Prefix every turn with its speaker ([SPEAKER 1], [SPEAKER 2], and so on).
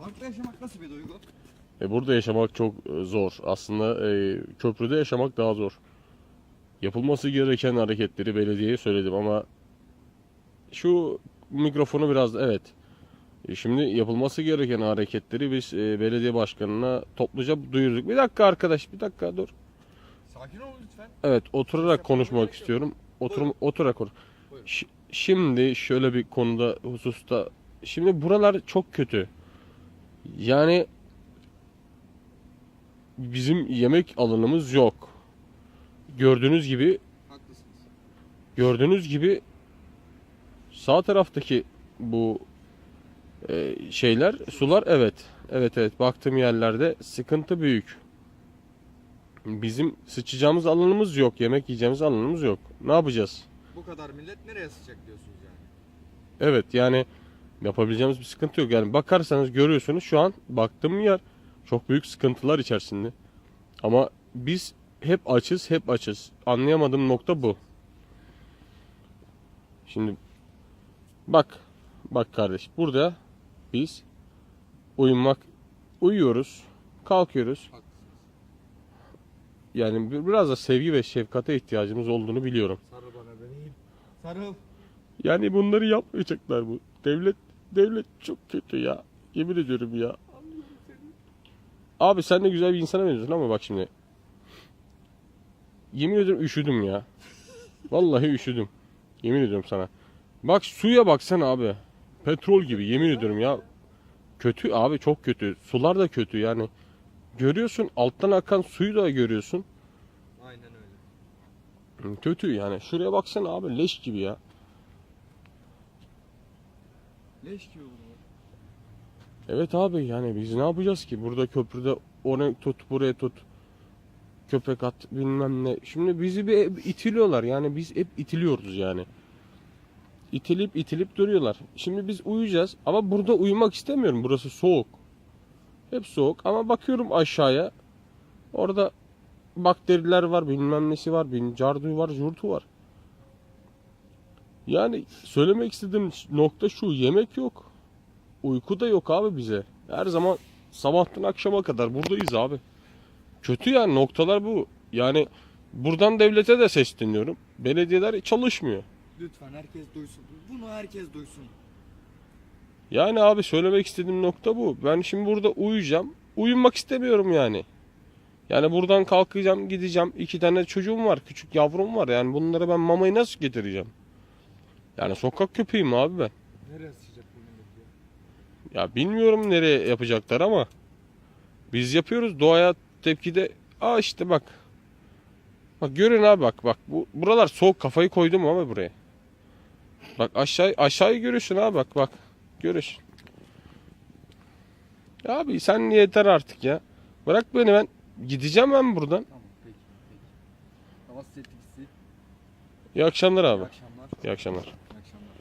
[SPEAKER 1] Parkta yaşamak nasıl bir duygu?
[SPEAKER 2] E, burada yaşamak çok e, zor. Aslında e, köprüde yaşamak daha zor. Yapılması gereken hareketleri belediyeye söyledim ama şu mikrofonu biraz evet. E, şimdi yapılması gereken hareketleri biz e, belediye başkanına topluca duyurduk. Bir dakika arkadaş, bir dakika dur.
[SPEAKER 1] Sakin ol lütfen.
[SPEAKER 2] Evet, oturarak konuşmak istiyorum. Otur, oturarak konuş. Şimdi şöyle bir konuda hususta şimdi buralar çok kötü. Yani bizim yemek alanımız yok. Gördüğünüz gibi
[SPEAKER 1] Haklısınız.
[SPEAKER 2] gördüğünüz gibi sağ taraftaki bu e, şeyler sular evet evet evet baktığım yerlerde sıkıntı büyük. Bizim sıçacağımız alanımız yok, yemek yiyeceğimiz alanımız yok. Ne yapacağız?
[SPEAKER 1] Bu kadar millet nereye sıçacak diyorsunuz yani?
[SPEAKER 2] Evet yani yapabileceğimiz bir sıkıntı yok. Yani bakarsanız görüyorsunuz şu an baktığım yer çok büyük sıkıntılar içerisinde. Ama biz hep açız, hep açız. Anlayamadığım nokta bu. Şimdi bak, bak kardeş burada biz uyumak, uyuyoruz, kalkıyoruz. Yani bir- biraz da sevgi ve şefkate ihtiyacımız olduğunu biliyorum.
[SPEAKER 1] Sarıl bana bebeğim. Sarıl.
[SPEAKER 2] Yani bunları yapmayacaklar bu. Devlet devlet çok kötü ya. Yemin ediyorum ya. Abi sen de güzel bir insana benziyorsun ama bak şimdi. Yemin ediyorum üşüdüm ya. Vallahi üşüdüm. Yemin ediyorum sana. Bak suya baksana abi. Petrol gibi yemin ediyorum ya. Kötü abi çok kötü. Sular da kötü yani. Görüyorsun alttan akan suyu da görüyorsun.
[SPEAKER 1] Aynen öyle.
[SPEAKER 2] Kötü yani. Şuraya baksana abi leş gibi ya.
[SPEAKER 1] Leş gibi bu.
[SPEAKER 2] Evet abi yani biz ne yapacağız ki? Burada köprüde onu tut buraya tut. Köpek at bilmem ne. Şimdi bizi bir itiliyorlar yani biz hep itiliyoruz yani. İtilip itilip duruyorlar. Şimdi biz uyuyacağız ama burada uyumak istemiyorum. Burası soğuk. Hep soğuk ama bakıyorum aşağıya. Orada bakteriler var bilmem nesi var. Bin carduyu var jurtu var. Yani söylemek istediğim nokta şu yemek yok. Uyku da yok abi bize. Her zaman sabahtan akşama kadar buradayız abi. Kötü yani noktalar bu. Yani buradan devlete de sesleniyorum. Belediyeler çalışmıyor.
[SPEAKER 1] Lütfen herkes duysun. Bunu herkes duysun.
[SPEAKER 2] Yani abi söylemek istediğim nokta bu. Ben şimdi burada uyuyacağım. Uyumak istemiyorum yani. Yani buradan kalkacağım gideceğim. İki tane çocuğum var. Küçük yavrum var. Yani bunlara ben mamayı nasıl getireceğim? Yani sokak köpeğim abi ben.
[SPEAKER 1] Nereye sıçacak bu millet ya?
[SPEAKER 2] Ya bilmiyorum nereye yapacaklar ama biz yapıyoruz doğaya tepkide. Aa işte bak. Bak görün abi bak bak bu buralar soğuk kafayı koydum ama buraya. Bak aşağı aşağıyı görüyorsun abi bak bak. Görüyorsun. Ya abi sen yeter artık ya. Bırak beni ben gideceğim ben buradan.
[SPEAKER 1] Tamam peki peki. Hava tetikisi.
[SPEAKER 2] İyi akşamlar
[SPEAKER 1] İyi
[SPEAKER 2] abi.
[SPEAKER 1] akşamlar.
[SPEAKER 2] İyi akşamlar.